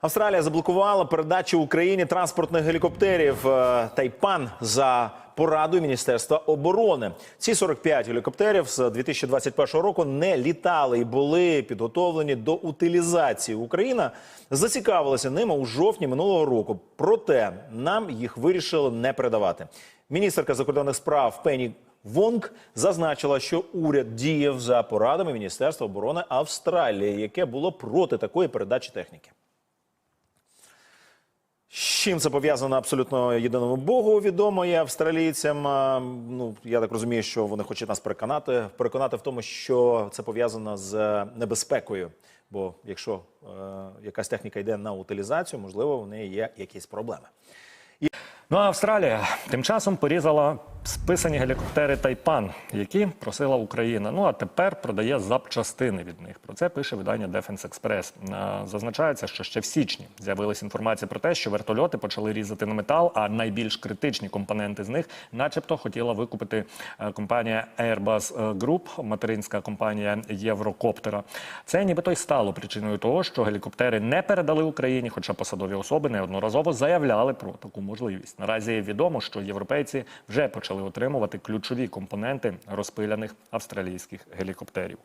Австралія заблокувала передачу Україні транспортних гелікоптерів е, Тайпан за порадою Міністерства оборони. Ці 45 гелікоптерів з 2021 року не літали і були підготовлені до утилізації. Україна зацікавилася ними у жовтні минулого року. Проте нам їх вирішили не передавати. Міністерка закордонних справ Пені Вонг зазначила, що уряд діяв за порадами Міністерства оборони Австралії, яке було проти такої передачі техніки. Чим це пов'язано абсолютно єдиному Богу відомо є австралійцям. Ну я так розумію, що вони хочуть нас переконати, переконати в тому, що це пов'язано з небезпекою. Бо якщо е, якась техніка йде на утилізацію, можливо, в неї є якісь проблеми. Ну а Австралія тим часом порізала списані гелікоптери Тайпан, які просила Україна. Ну а тепер продає запчастини від них. Про це пише видання Defense Express. Е, Зазначається, що ще в січні з'явилася інформація про те, що вертольоти почали різати на метал, а найбільш критичні компоненти з них, начебто, хотіла викупити е, компанія Airbus Group, материнська компанія Єврокоптера. Це нібито й стало причиною того, що гелікоптери не передали Україні, хоча посадові особи неодноразово заявляли про таку можливість. Наразі відомо, що європейці вже почали отримувати ключові компоненти розпиляних австралійських гелікоптерів.